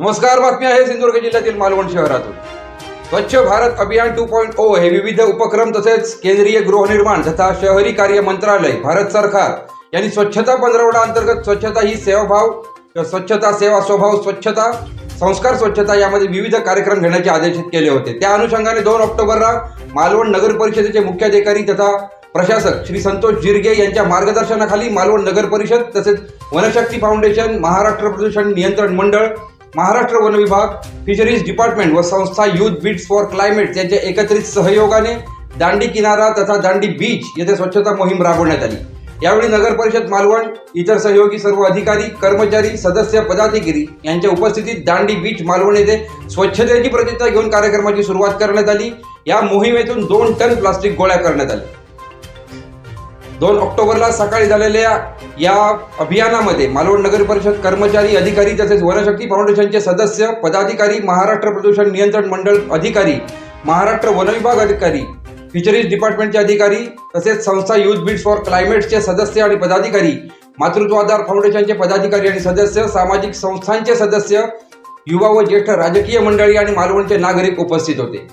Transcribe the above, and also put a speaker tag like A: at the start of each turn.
A: नमस्कार बातमी आहे सिंधुदुर्ग जिल्ह्यातील मालवण शहरातून. स्वच्छ भारत अभियान टू पॉईंट ओ हे विविध उपक्रम तसेच केंद्रीय गृहनिर्माण तथा शहरी कार्य मंत्रालय भारत सरकार यांनी स्वच्छता पंधरवडा अंतर्गत स्वच्छता ही सेवाभाव स्वच्छता सेवा स्वभाव स्वच्छता संस्कार स्वच्छता यामध्ये विविध कार्यक्रम घेण्याचे आदेशित केले होते. त्या अनुषंगाने दोन ऑक्टोबरला मालवण नगर परिषदेचे मुख्याधिकारी तथा प्रशासक श्री संतोष जिरगे यांच्या मार्गदर्शनाखाली मालवण नगर परिषद तसेच वनशक्ती फाउंडेशन महाराष्ट्र प्रदूषण नियंत्रण मंडळ महाराष्ट्र वन विभाग फिशरीज डिपार्टमेंट व संस्था युथ बीट्स फॉर क्लायमेट यांच्या एकत्रित सहयोगाने दांडी किनारा तथा दांडी बीच येथे स्वच्छता मोहीम राबवण्यात आली. यावेळी नगर परिषद मालवण इतर सहयोगी सर्व अधिकारी कर्मचारी सदस्य पदाधिकारी यांच्या उपस्थितीत दांडी बीच मालवण येथे स्वच्छतेची प्रतिज्ञा घेऊन कार्यक्रमाची सुरुवात करण्यात आली. या मोहिमेतून दोन टन प्लास्टिक गोळ्या करण्यात आल्या दोन ऑक्टोबरला सकाळी झालेल्या या अभियानामध्ये मालवण नगर परिषद कर्मचारी अधिकारी तसेच वनशक्ती फाउंडेशनचे सदस्य पदाधिकारी महाराष्ट्र प्रदूषण नियंत्रण मंडळ अधिकारी महाराष्ट्र वनविभाग अधिकारी फिशरीज डिपार्टमेंटचे अधिकारी तसेच संस्था युथ बीट्स फॉर क्लायमेटचे सदस्य आणि पदाधिकारी मातृत्वाधार फाउंडेशनचे पदाधिकारी आणि सदस्य सामाजिक संस्थांचे सदस्य युवा व ज्येष्ठ राजकीय मंडळी आणि मालवणचे नागरिक उपस्थित होते.